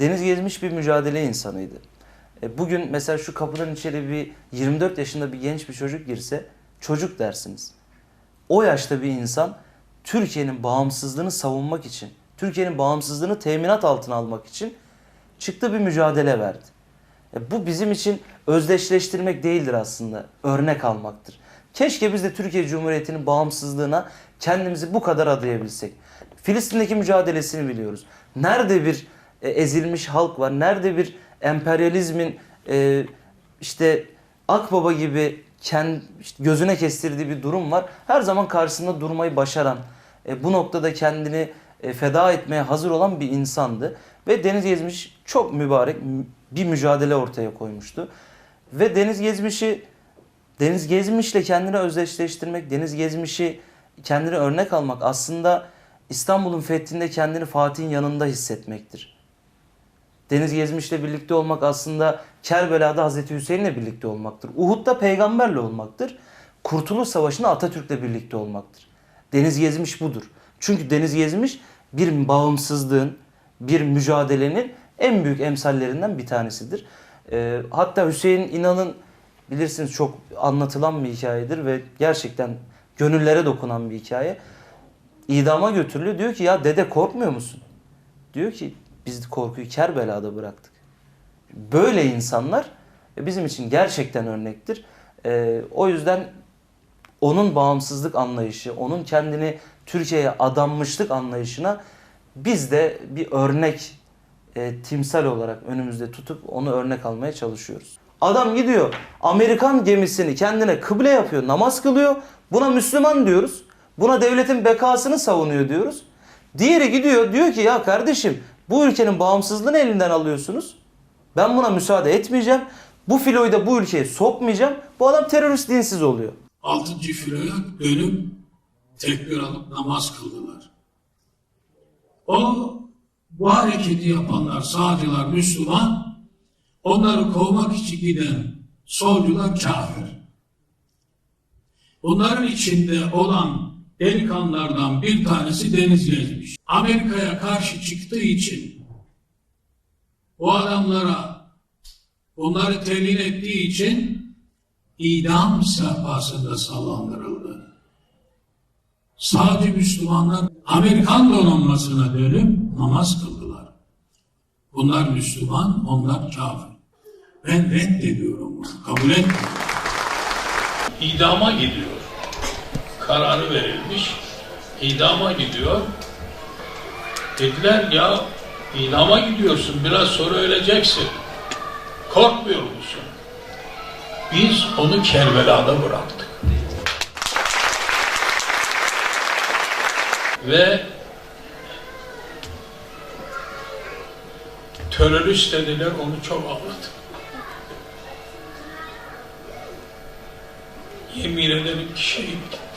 Deniz Gezmiş bir mücadele insanıydı. E, Bugün mesela şu kapıdan içeri bir 24 yaşında bir genç bir çocuk girse çocuk dersiniz. O yaşta bir insan Türkiye'nin bağımsızlığını savunmak için, Türkiye'nin bağımsızlığını teminat altına almak için çıktı bir mücadele verdi. E, Bu bizim için özdeşleştirmek değildir aslında, örnek almaktır. Keşke biz de Türkiye Cumhuriyeti'nin bağımsızlığına kendimizi bu kadar adayabilsek. Filistin'deki mücadelesini biliyoruz. Nerede bir e, ezilmiş halk var, nerede bir emperyalizmin e, işte Akbaba gibi kendi işte gözüne kestirdiği bir durum var. Her zaman karşısında durmayı başaran, e, bu noktada kendini e, feda etmeye hazır olan bir insandı. Ve Deniz Gezmiş çok mübarek mü- bir mücadele ortaya koymuştu. Ve Deniz Gezmiş'i Deniz Gezmiş'le kendini özdeşleştirmek, Deniz Gezmiş'i kendine örnek almak aslında İstanbul'un fethinde kendini Fatih'in yanında hissetmektir. Deniz Gezmiş'le birlikte olmak aslında Kerbela'da Hazreti Hüseyin'le birlikte olmaktır. Uhud'da peygamberle olmaktır. Kurtuluş Savaşı'nda Atatürk'le birlikte olmaktır. Deniz Gezmiş budur. Çünkü Deniz Gezmiş bir bağımsızlığın, bir mücadelenin en büyük emsallerinden bir tanesidir. Ee, hatta Hüseyin İnan'ın bilirsiniz çok anlatılan bir hikayedir ve gerçekten gönüllere dokunan bir hikaye. İdama götürülüyor. Diyor ki ya dede korkmuyor musun? Diyor ki biz korkuyu Kerbela'da bıraktık. Böyle insanlar bizim için gerçekten örnektir. Ee, o yüzden onun bağımsızlık anlayışı, onun kendini Türkiye'ye adanmışlık anlayışına biz de bir örnek e, timsal olarak önümüzde tutup onu örnek almaya çalışıyoruz. Adam gidiyor Amerikan gemisini kendine kıble yapıyor, namaz kılıyor. Buna Müslüman diyoruz. Buna devletin bekasını savunuyor diyoruz. Diğeri gidiyor diyor ki ya kardeşim bu ülkenin bağımsızlığını elinden alıyorsunuz. Ben buna müsaade etmeyeceğim. Bu filoyu da bu ülkeye sokmayacağım. Bu adam terörist dinsiz oluyor. altıncı filoya dönüp tekbir alıp namaz kıldılar. O bu hareketi yapanlar, sağcılar, Müslüman, onları kovmak için giden solcular kafir. Bunların içinde olan delikanlılardan bir tanesi Deniz Gezmiş. Amerika'ya karşı çıktığı için bu adamlara bunları telin ettiği için idam sehpasında sallandırıldı. Sadece Müslümanlar Amerikan donanmasına dönüp namaz kıldılar. Bunlar Müslüman, onlar kafir. Ben reddediyorum bunu, kabul etmiyorum. idama gidiyor. Kararı verilmiş. İdama gidiyor. Dediler ya idama gidiyorsun biraz sonra öleceksin. Korkmuyor musun? Biz onu Kerbela'da bıraktık. Ve terörist dediler onu çok ağladı. Yemin ederim ki şehit.